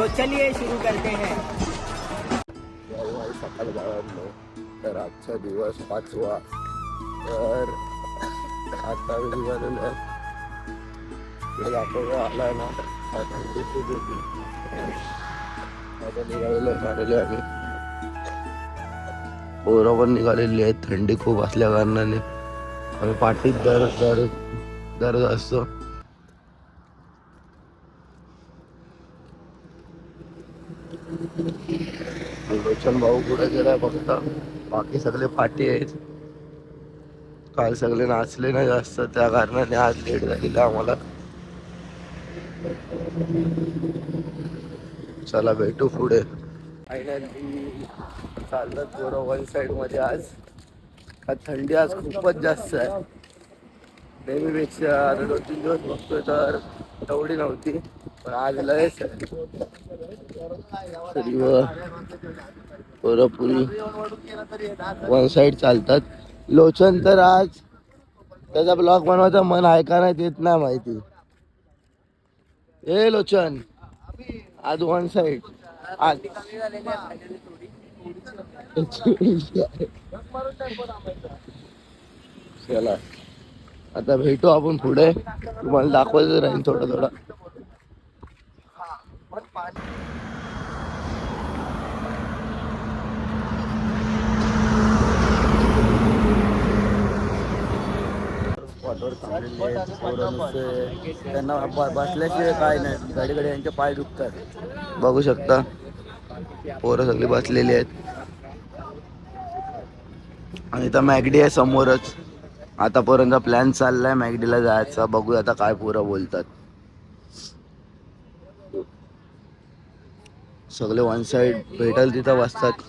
तो चलिए शुरू करते हैं। रविवारी सकाळी तर आजचा दिवस पाचवा तर आता निघालेलो आहे आला ना आता इथे भेटू. आता निघालेलो झालेलो आहे आम्ही पोरं पण निघालेली आहेत. थंडी खूप असल्या कारणाने. आम्ही पाठीत दर दर दर असतो. लोचन भाऊ पुढे गेलाय फक्त. बाकी सगळे पाठी आहेत. काल सगळे नाचले नाही जास्त त्या कारणाने आज लेट झालेला आम्हाला. चला भेटू पुढे. फायनली चाललं थोडं वन साइडमध्ये आज. का थंडी आज खूपच जास्त आहे. नेहमीपेक्षा आता दोन तीन दिवस बघतोय तर तेवढी नव्हती पण आज लयच आहे. सर्व वन साइड चालतात. लोचन तर आज त्याचा ब्लॉग बनवायचं मन आहे का नाही देत नाही माहिती. ए लोचन. आज वन साइड आज. चला. आता भेटू आपण पुढे. तुम्हाला दाखवायचं राहील थोडं थोडं. त्यांना बसल्याशिवाय काय नाही. घडी घडी यांचे पाय दुखतात. बघू शकता. पोरं सगळी बसलेली आहेत. आणि इथं मॅगडी आहे समोरच. आतापर्यंत प्लॅन चाललाय मॅगडीला जायचा. बघूया आता काय पोरं बोलतात. सगळे वन साइड भेटल तिथं बसतात.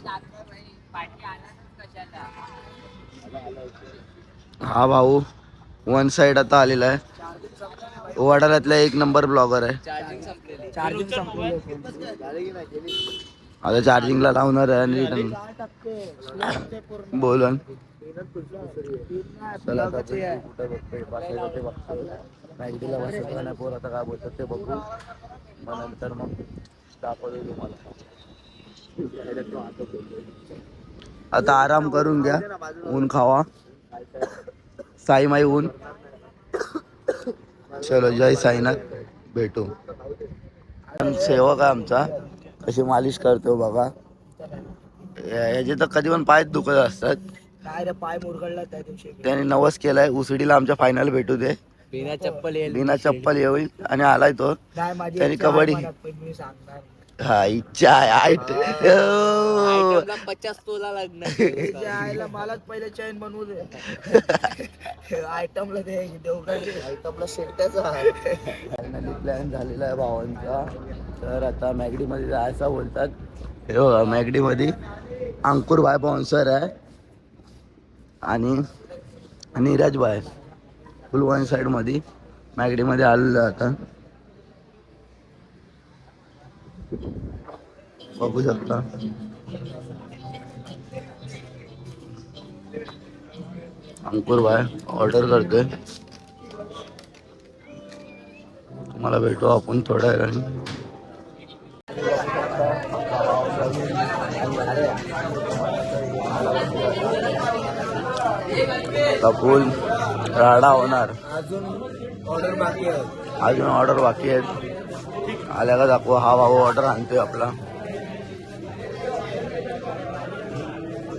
हा भाऊ. वन साइड आता आलेला आहे. वडाळ्यातला एक नंबर ब्लॉगर आहे. चार्जिंग आता चार्जिंगला लावणार आहे आणि रिटर्न बोलन. चला आता कुठं बसायचं ते मॅगडीला नाही आता काय बोलतात ते बघू. मग नंतर मग दाखवतो तुम्हाला. आता आराम करून घ्या. ऊन खावा. साई माई ऊन चलो जय साईनाथ. भेटू. सेवक आहे आमचा. कशी मालिश करतो बघा. या- याचे तर कधी पण पाय दुखत असतात. काय रे पाय मुरगळला त्या दिवशी. त्याने नवस केलाय. उसिडीला आमच्या फायनल भेटू दे. बिना चप्पल येईल. बिना चप्पल येईल आणि आलाय तो. त्याने कबड्डी- हा. इच्छा आहे आयट ओ. पचास तोला लागणार आईला मलाच पहिले चैन बनवू दे. आयटमला देवगडचे आयटमला शेट्याचा फायनली प्लॅन झालेला आहे भावांचा. तर आता मॅगडीमध्ये जायचं बोलतात. हे मॅगडीमध्ये अंकुर भाई स्पॉन्सर आहे. आणि नीरज भाई फुल वन साईडमध्ये मॅगडीमध्ये आलेलं आता. बघू शकता अंकुर भाई ऑर्डर करतोय. मला भेटू आपण थोड्या वेळाने. फुल राडा होणार. अजून ऑर्डर बाकी आहे अजून ऑर्डर बाकी आहेत. आल्या का दाखवा हा भाऊ ऑर्डर आणतोय आपला.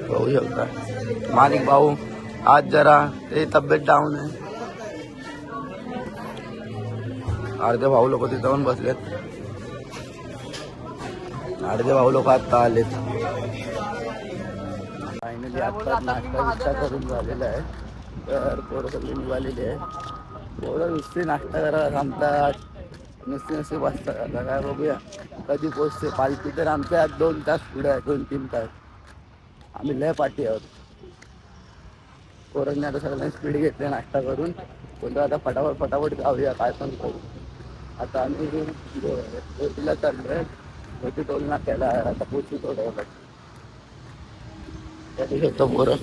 बघू शकता. मालिक भाऊ आज जरा ते तब्येत डाऊन आहे. अर्धे भाऊ लोक तिथं जाऊन बसलेत. अर्धे भाऊ लोक आता आलेत. फायनली नाश्ता बिष्टा करून झालेला आहे. तर पोरं सगळी निघालेली आहे. पोरं नुसती नाश्ता करायला थांबतात. नुसते नुसते बसतात आता काय बघूया. कधी पोचते पालखी तर आमच्या दोन तास पुढे आहे. दोन तीन तास. आम्ही लय पाठी आहोत. पोरांनी आता सगळ्यांनी स्पीड घेतली नाश्ता करून. कोणतं आता फटाफट फटाफट जाऊया. काय पण करू. आता आम्ही बोटीला चाललोय. बोटी टोल नाक्याला आता पोचू थोड्या त्या दिवशी तो पोरं.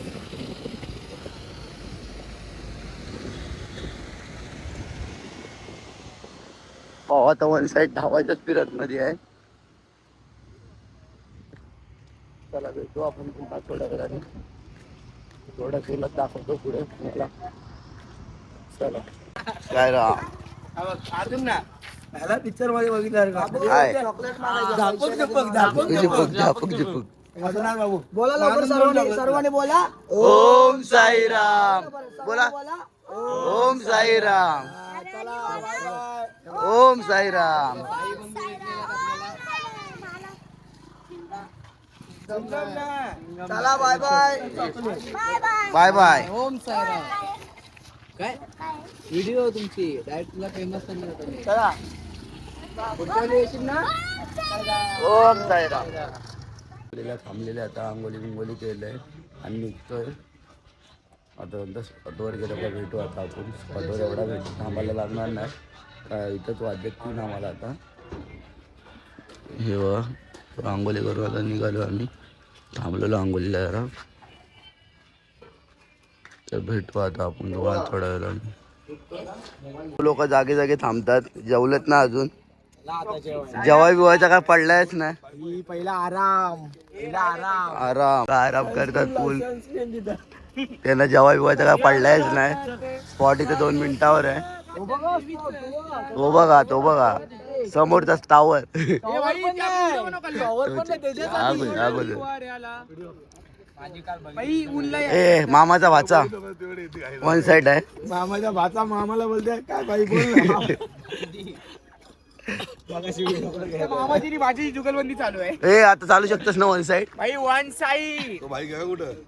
तर वन साईड धावायच्याच पिरत मध्ये आहे. चला भेटू आपण पुन्हा थोड्या वेळाने. थोडं तुला दाखवतो पुढे मला चला. काय ना? ह्याला पिक्चरमध्ये बघितलं बोला लवकर सर्वांनी सर्वांनी बोला. ओम साईराम. बोला. ओम साईराम. ओम साईराम. चला bye bye bye bye Om Saira काय? व्हिडिओ तुमची. डायरेक्ट तुला फेमस चला. ओम साईराम. थांबलेले आता आंघोळी बिंगोली केलंय. आणि निघतोय. आता नंतर स्पॉटवर गेलं का भेटू आता आपण. स्पॉटवर एवढा भेटू थांबायला लागणार नाही. का इथंच वाजत तीन आम्हाला आता हे वा आंघोळी करून आता निघालो आम्ही. थांबलेलो आंघोळीला जरा. तर भेटू आता आपण तुम्हाला थोड्या वेळाने. लोक जागे जागे थांबतात. जेवलेत ना अजून? जेवाय बिवायचा काय पडलायच नाही. पहिला आराम. पहिला आराम आराम आराम करतात फुल त्यांना जेवाय बिवायचा काय पडलायच नाही. स्पॉट इथे दोन मिनिटावर आहे. तो बघा तो बघा. समोरचा टावर ए मामाचा भाचा. वन साइड आहे. मामाच्या भाचा मामाला बोलते. काय बाई बोल मामाची भाजी जुगलबंदी चालू आहे. ए आता चालू शकतोस ना वन साइड भाई वन साई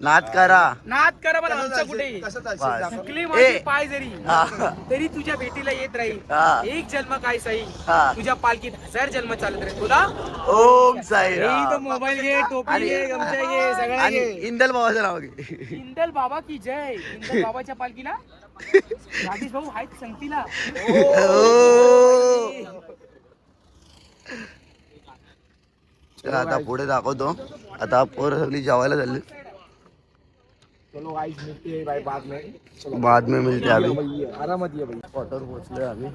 नाद करा. नाद करा मला आमचं कुठे. चुकली. माझी पाय जरी. हा. तरी तुझ्या भेटीला येत राहील. हा. एक जन्म काय साई? हा. तुझ्या पालखीत हजार जन्म चालत राहील. तुला? ओम साईराम मोबाईल घे टोपी घे गमछा घे सगळं घे. इंदल बाबाचं नाव घे. इंदल बाबा की जय? इंदल बाबाच्या पालखीला? राजेश भाऊ आहेत संगतीला. तर आता पुढे दाखवतो. आता पोरं सगळी जेवायला झाली चलो गाइस मिलते हैं भाई बाद में. बाद में मिलते अभी आरामात ये भाई स्पॉटवर पोहोचलोय आम्ही.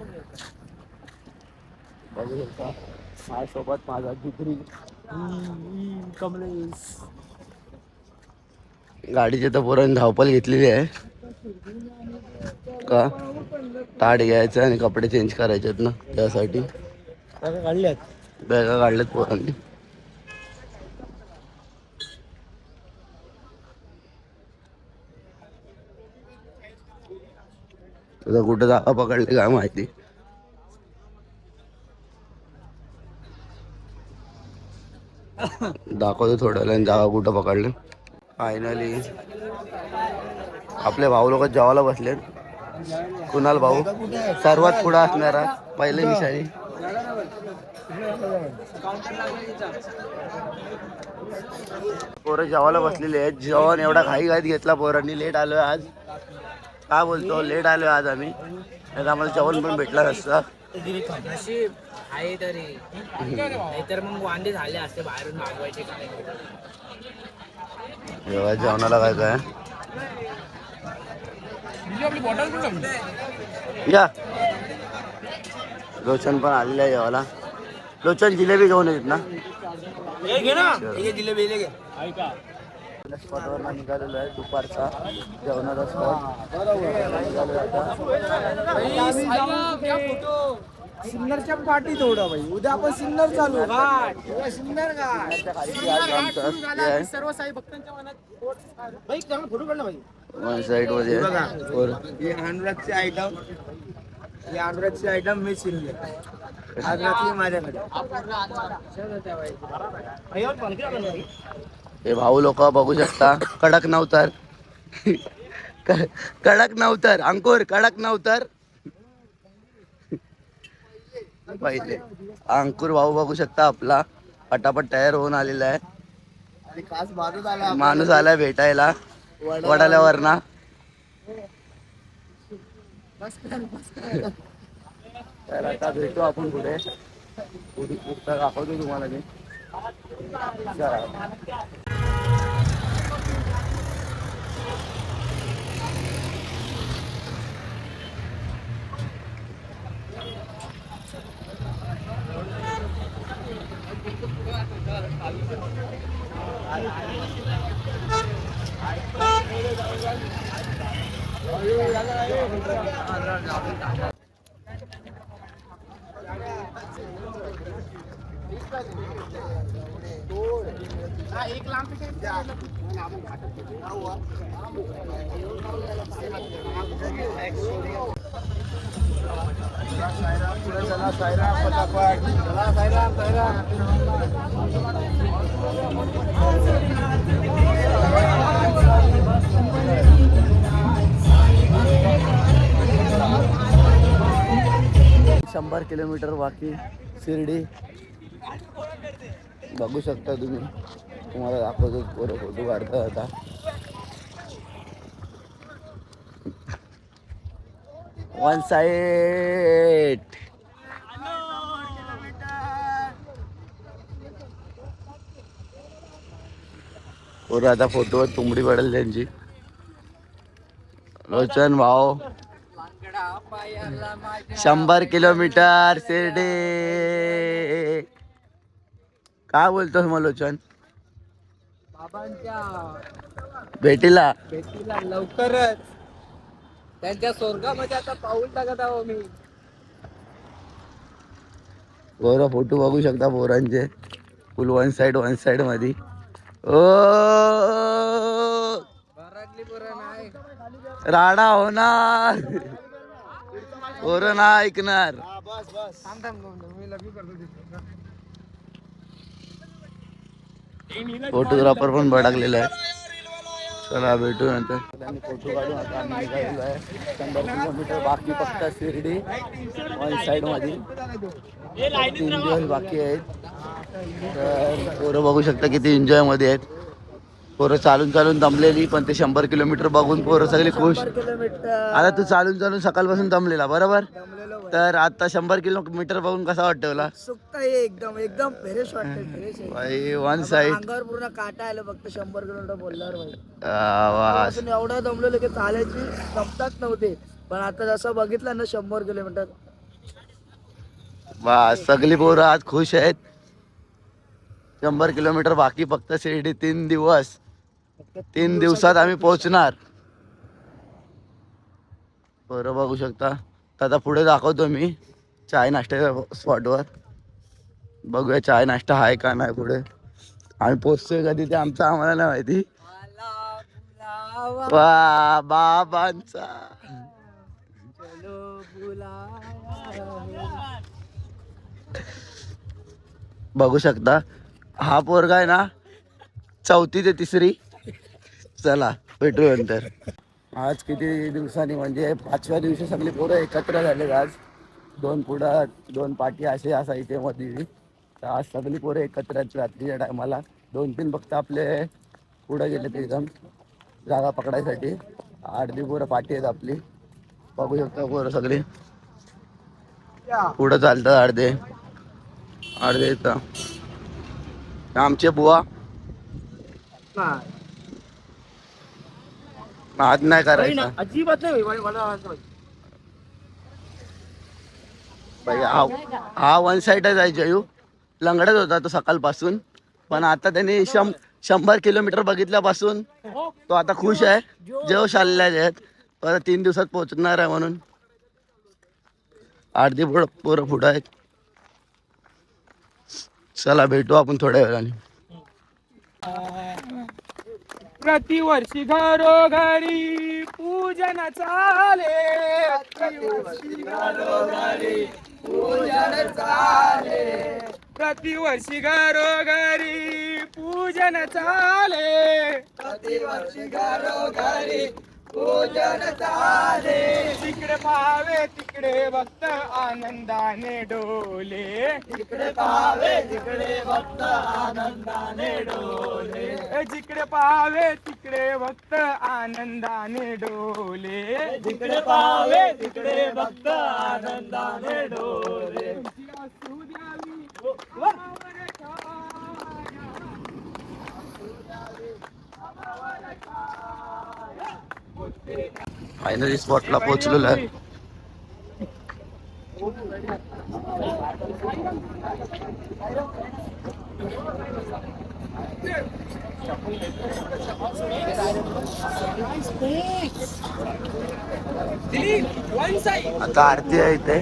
बघू शकता माझ्यासोबत माझा जिगरी कमलेश. गाडीची तर पोरांनी धावपल घेतलेली आहे. का? ताट घ्यायचं आणि कपडे चेंज करायचे आहेत ना त्यासाठी. काढल्यात. बॅगा काढल्यात पोरांनी. तुझा कुठं जागा पकडली काय माहिती? दाखवतो थोड्या वेळाने जागा कुठं पकडले. फायनली आपले भाऊ लोक जेवायला बसले. कुणाल भाऊ? सर्वात पुढे असणारा पहिले विषारी पोरं जेवायला बसलेले आहेत. जेवण एवढा घाई घाईत घेतला पोरांनी. लेट आलोय आज. काय बोलतो? लेट आलोय आज आम्ही. नाहीतर आम्हाला जेवण पण भेटलं नसतं नशीब आहे तरी. नाहीतर मग वांदे झाले असते बाहेरून मागवायचे काय जेव्हा जेवणाला काय काय? या. लोचन पण आलेलं आहे जेवायला. लोचन जिलेबी घेऊन येत ना? घे ना. हे जिलेबी घे स्पॉटवर निघालेलो आहे. दुपारचा जेवणाचा स्पॉट सिन्नरच्या पार्टी थोडं भाई उद्या आपण सिन्नर चालू. सिन्नर सर्व साई भक्तांच्या मनात फोटो काढ ना भाई वन साइडमध्ये आहे. वर. हे अनुरागचे आयटम हे अनुरागचे आयटम मी शिरले आज रात्री माझ्याकडे हे भाऊ लोक बघू शकता. कडक नवतर. कडक नवतर. अंकुर कडक नवतर. पहिले. अंकुर भाऊ बघू शकता आपला. पटापट तयार होऊन आलेला आहे. खास माणूस आला माणूस आलाय भेटायला. वडाल्यावर ना तर आता भेटू आपण पुढे. दाखवतो तुम्हाला मी. चला. शंभर किलोमीटर बाकी शिर्डी. बघू शकता तुम्ही. तुम्हाला दाखवतो फोटो काढता आता. वन साईड पोरं आता फोटोवर तुंबडी पडेल त्यांची. लोचन भाऊ. शंभर किलोमीटर शिर्डी. काय बोलतोस मग लोचन? बाबांच्या. भेटीला. भेटीला लवकरच. त्यांच्या स्वर्गामध्ये आता पाऊल टाकत आहो मी पोरं फोटो बघू शकता पोरांचे. फुल वन साइड वन साइडमध्ये ओ! घरातली बरं नाही. राडा होणार. पोरं ना ऐकणार. थांब थांब थांब, थांब. मी लग्न करतो तिथे. फोटोग्राफर पण भडकलेला आहे. चला भेटू नंतर. फोटो काढून आता आम्ही निघालेलो आहे. शंभर किलोमीटर बाकी फक्त शिर्डी वन साइडमध्ये तीन दिवस बाकी आहेत. तर पोरं बघू शकता किती एन्जॉयमध्ये आहेत. पोरं चालून चालून दमलेली पण ते शंभर किलोमीटर बघून पोरं सगळे खुश. आता तू चालून चालून सकाळपासून दमलेला बरोबर. तर आता शंभर किलोमीटर बघून कसा वाटतं तुला सुकता ये एकदम एकदम फ्रेश आहे. भाई वन साइड अंगावर पूर्ण काटा आलं फक्त शंभर किलोमीटर बोलल्यावर भाई. एवढं दमलेलो की चालायची क्षमताच नव्हते पण आता जसं बघितलं ना शंभर किलोमीटर. वा सगळी पोरं आज खुश आहेत. शंभर किलोमीटर बाकी फक्त शिर्डी तीन दिवस. तीन दिवसात आम्ही पोहोचणार. बरं बघू शकता. तर आता पुढे दाखवतो मी चाय नाश्त्याच्या स्पॉटवर बघूया चाय नाश्ता आहे का नाही पुढे. आम्ही पोचतोय कधी ते आमचं आम्हाला नाही माहिती. वा बाबांचा. बघू शकता. हा पोरगा आहे ना चौथी ते तिसरी. चला भेटू नंतर. आज किती दिवसांनी म्हणजे पाचव्या दिवशी सगळी पोरं एकत्र झाले आज. दोन पुढं दोन पाठी असे असायचे मध्ये तर आज सगळी पोरं एकत्र रात्रीच्या टायमाला. दोन तीन फक्त आपले पुढं गेले ते एकदम जागा पकडायसाठी. अर्धी पोरं पाठी आहेत आपली. बघू शकता पोरं सगळी. पुढं चालतं अर्धे. अर्धे येतं आमचे बुवा. नाद नाही करायचा. अजिबात नाही भाई, मला असं वाटतं. भाई, हा हा वन साईडच आहे जयू. लंगडत होता तो सकाळपासून. पण आता त्यांनी शं शंभर किलोमीटर बघितल्यापासून तो आता खुश आहे. जोश आलेले आहेत परत तीन दिवसात पोहोचणार आहे म्हणून. अर्धी पोरं पोरं पुढं आहेत. चला भेटू आपण थोड्या वेळाने. प्रतिवर्षी घरोघरी पूजन चाले. प्रतिवर्षी घरोघरी पूजन चाले. प्रतिवर्षी घरोघरी पूजन चाले. प्रतिवर्षी घरोघरी पूजन चाले तिकडे पाहावे तिकडे भक्त आनंदाने डोले तिकडे पाहावे तिकडे भक्त आनंदाने डोले जिकडे पाहावे तिकडे भक्त आनंदाने डोले जिकडे पाहावे तिकडे भक्त आनंदाने डोले फायनली स्पॉटला पोहोचलेलो आहे. आता आरती आहे इथे.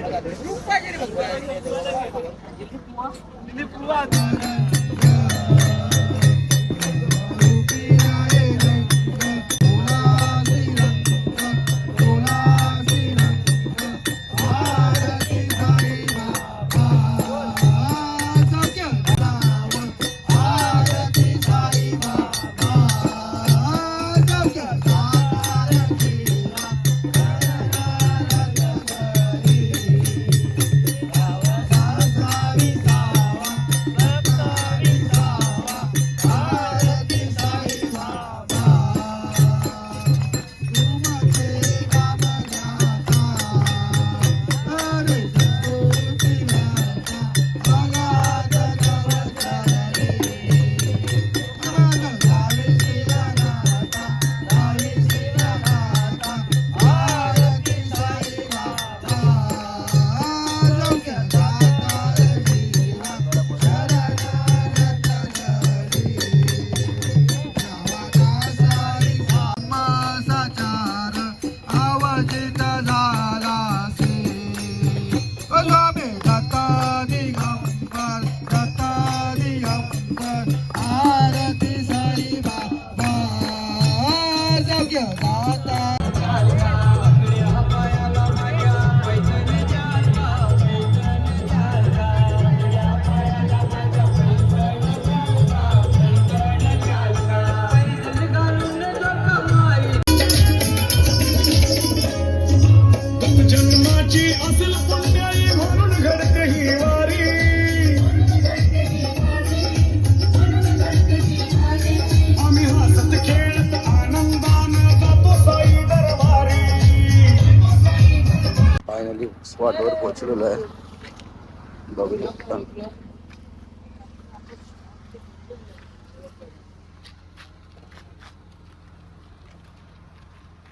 पोहोचलेलो आहे बघू शकता.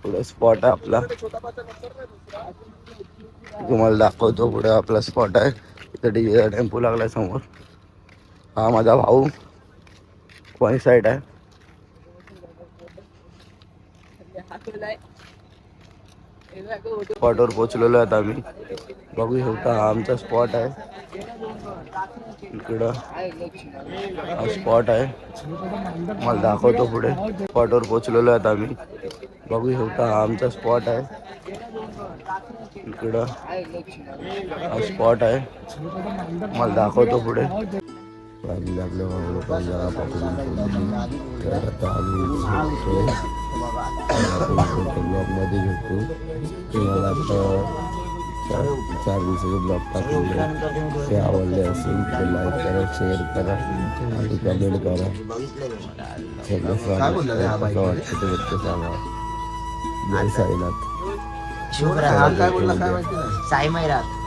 पुढे स्पॉट आहे आपला. तुम्हाला दाखवतो पुढे आपला स्पॉट आहे. इथे डीजे टेम्पो लागलाय समोर. हा माझा भाऊ. कोणी साईड आहे? स्पॉटवर पोहोचलेलो आहेत आम्ही. बघू शकता हा आमचा स्पॉट आहे. इकडं हा स्पॉट आहे. मला दाखवतो पुढे. स्पॉटवर पोचलेलो आहेत आम्ही. बघू शकता हा आमचा स्पॉट आहे. इकडं हा स्पॉट आहे. मला दाखवतो पुढे. वाजले आपल्या भाऊ जरा तर आता आम्ही ब्लॉगमध्ये भेटू. तुम्हाला आता चार चार दिवसाचे ब्लॉग टाकलेले ते आवडले असेल तर लाईक करा शेअर करा आणि कमेंट करा. सगळं सांगा कसं वाटतं ते फक्त सांगा. जय साईनाथ. साई मैरात.